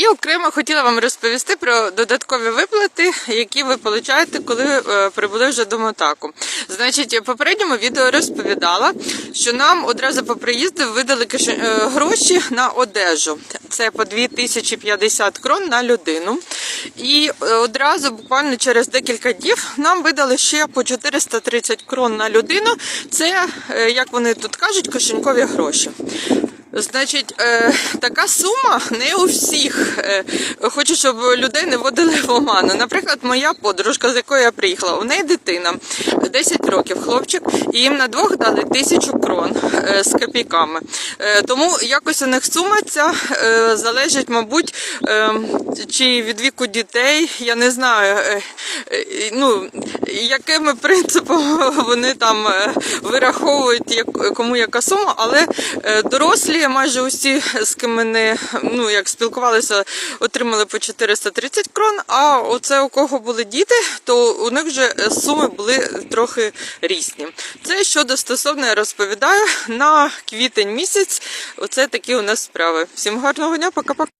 І окремо хотіла вам розповісти про додаткові виплати, які ви получаєте, коли е, прибули вже до Мотаку. Значить, в попередньому відео розповідала, що нам одразу по приїзду видали е, гроші на одежу. Це по 2050 крон на людину. І е, одразу, буквально через декілька днів, нам видали ще по 430 крон на людину. Це, як вони тут кажуть, кишенькові гроші. Значить, е, така сума не у всіх. Е, хочу, щоб людей не водили в оману. Наприклад, моя подружка, з якої я приїхала, у неї дитина 10 років, хлопчик, і їм на двох дали тисячу крон е, з копійками. Е, тому якось у них сума ця е, залежить, мабуть, е, чи від віку дітей, я не знаю, е, е, ну, якими принципом вони там е, вираховують, кому яка сума, але е, дорослі майже усі, з ким ми не ну, як спілкувалися, отримали по 430 крон. А оце у кого були діти, то у них вже е, суми були трохи різні. Це щодо стосовно я розповідаю на квітень місяць. Оце такі у нас справи. Всім гарного дня, пока-пока.